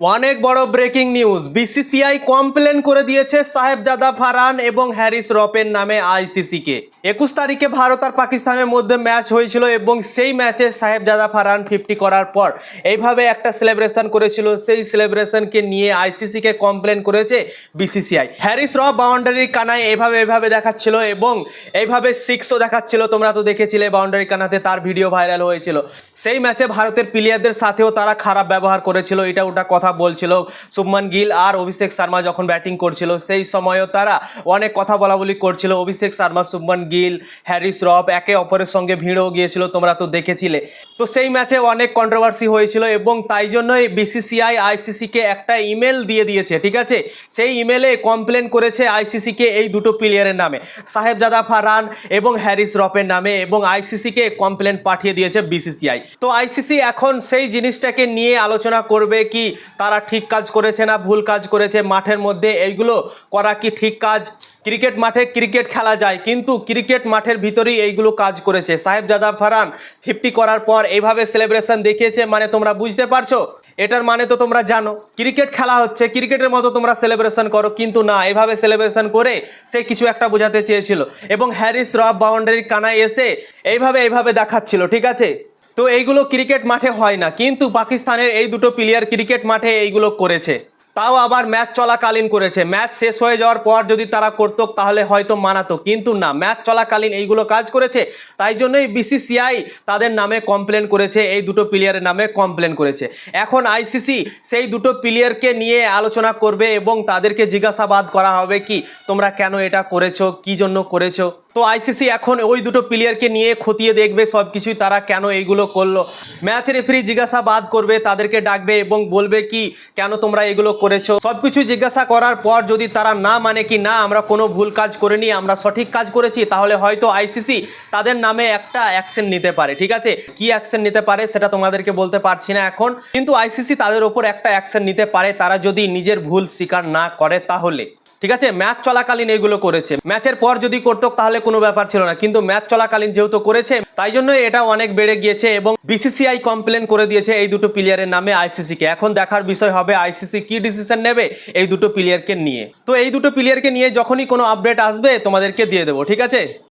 অনেক বড় breaking news. BCCI complain করে দিয়েছে সাহেবজাদা ফারহান এবং হ্যারিস রপের নামে আইসিসিকে একুশ তারিখে ভারত আর পাকিস্তানের মধ্যে ম্যাচ হয়েছিল এবং সেই ম্যাচে সাহেবজাদা ফারহান ফিফটি করার পর এইভাবে একটা সেলিব্রেশন করেছিল। সেই সেলিব্রেশনকে নিয়ে আইসিসিকে কমপ্লেন করেছে বিসিসিআই হ্যারিস রফ বাউন্ডারির কানায় এভাবে এভাবে দেখাচ্ছিল এবং এইভাবে সিক্সও দেখাচ্ছিল। তোমরা তো দেখেছিলে বাউন্ডারি কানাতে তার ভিডিও ভাইরাল হয়েছিল। সেই ম্যাচে ভারতের প্লেয়ারদের সাথেও তারা খারাপ ব্যবহার করেছিল। এটা ওটা কথা বলছিল। শুভমান গিল আর অভিষেক শর্মা যখন ব্যাটিং করছিল, সেই সময়ও তারা অনেক কথা বলা বলি করছিল। অভিষেক শর্মা, শুভমান গিল, হ্যারিস রফ একে অপরের সঙ্গে ভিড়ও গিয়েছিল, তোমরা তো দেখেছিলে। তো সেই ম্যাচে অনেক কন্ট্রোভার্সি হয়েছিল এবং তাই জন্যই বিসিসিআই আইসিসিকে একটা ইমেল দিয়ে দিয়েছে, ঠিক আছে? সেই ইমেলে কমপ্লেন করেছে আইসিসিকে এই দুটো প্লেয়ারের নামে, সাহেবজাদা ফারহান এবং হ্যারিস রফের নামে এবং আইসিসিকে কমপ্লেন পাঠিয়ে দিয়েছে বিসিসিআই তো আইসিসি এখন সেই জিনিসটাকে নিয়ে আলোচনা করবে কি তারা ঠিক কাজ করেছে না, ভুল কাজ করেছে, মাঠের মধ্যে এইগুলো করা কি ঠিক কাজ? ক্রিকেট মাঠে ক্রিকেট খেলা যায়, কিন্তু ক্রিকেট মাঠের ভিতরেই এইগুলো কাজ করেছে। সাহেব সাহেবজাদা ফারহান ফিফটি করার পর এইভাবে সেলিব্রেশন দেখিয়েছে মানে তোমরা বুঝতে পারছ? এটার মানে তো তোমরা জানো। ক্রিকেট খেলা হচ্ছে, ক্রিকেটের মতো তোমরা সেলিব্রেশন করো, কিন্তু না, এভাবে সেলিব্রেশন করে সে কিছু একটা বোঝাতে চেয়েছিল। এবং হ্যারিস রফ বাউন্ডারির কানায় এসে এইভাবে এইভাবে দেখাচ্ছিল, ঠিক আছে? তো এইগুলো ক্রিকেট মাঠে হয় না, কিন্তু পাকিস্তানের এই দুটো প্লেয়ার ক্রিকেট মাঠে এইগুলো করেছে। তাও আবার ম্যাচ চলাকালীন করেছে। ম্যাচ শেষ হয়ে যাওয়ার পর যদি তারা করতো তাহলে হয়তো মানাতো। কিন্তু না, ম্যাচ চলাকালীন এইগুলো কাজ করেছে। তাই জন্যই বিসিসিআই তাদের নামে কমপ্লেন করেছে, এই দুটো প্লেয়ারের নামে কমপ্লেন করেছে। এখন আইসিসি সেই দুটো প্লেয়ারকে নিয়ে আলোচনা করবে এবং তাদেরকে জিজ্ঞাসাবাদ করা হবে কি, তোমরা কেন এটা করেছ, কি জন্য করেছ? তো আইসিসি এখন ওই দুটো প্লেয়ারকে নিয়ে খতিয়ে দেখবে সব কিছুই তারা কেন এইগুলো করল। ম্যাচ রেফারি জিজ্ঞাসাবাদ করবে, তাদেরকে ডাকবে এবং বলবে কি, কেন তোমরা এগুলো করেছ? সব কিছু জিজ্ঞাসা করার পর যদি তারা না মানে কি, না, আমরা কোনো ভুল কাজ করিনি, আমরা সঠিক কাজ করেছি, তাহলে হয়তো আইসিসি তাদের নামে একটা অ্যাকশন নিতে পারে, ঠিক আছে? কি অ্যাকশন নিতে পারে সেটা তোমাদেরকে বলতে পারছি না এখন। কিন্তু আইসিসি তাদের ওপর একটা অ্যাকশন নিতে পারে, তারা যদি নিজের ভুল স্বীকার না করে তাহলে। ঠিক আছে? ম্যাচ চলাকালীন এগুলো করেছে। ম্যাচের পর যদি করতো, তাহলে কোনো ব্যাপার ছিল না। কিন্তু ম্যাচ চলাকালীন যেহেতু করেছে, তাই জন্য এটা অনেক বেড়ে গিয়েছে এবং বিসিসিআই কমপ্লেন করে দিয়েছে এই দুটো প্লেয়ারের নামে আইসিসিকে এখন দেখার বিষয় হবে আইসিসি কি ডিসিশন নেবে এই দুটো প্লেয়ারকে নিয়ে। তো এই দুটো প্লেয়ারকে নিয়ে যখনই কোনো আপডেট আসবে, তোমাদেরকে দিয়ে দেবো, ঠিক আছে?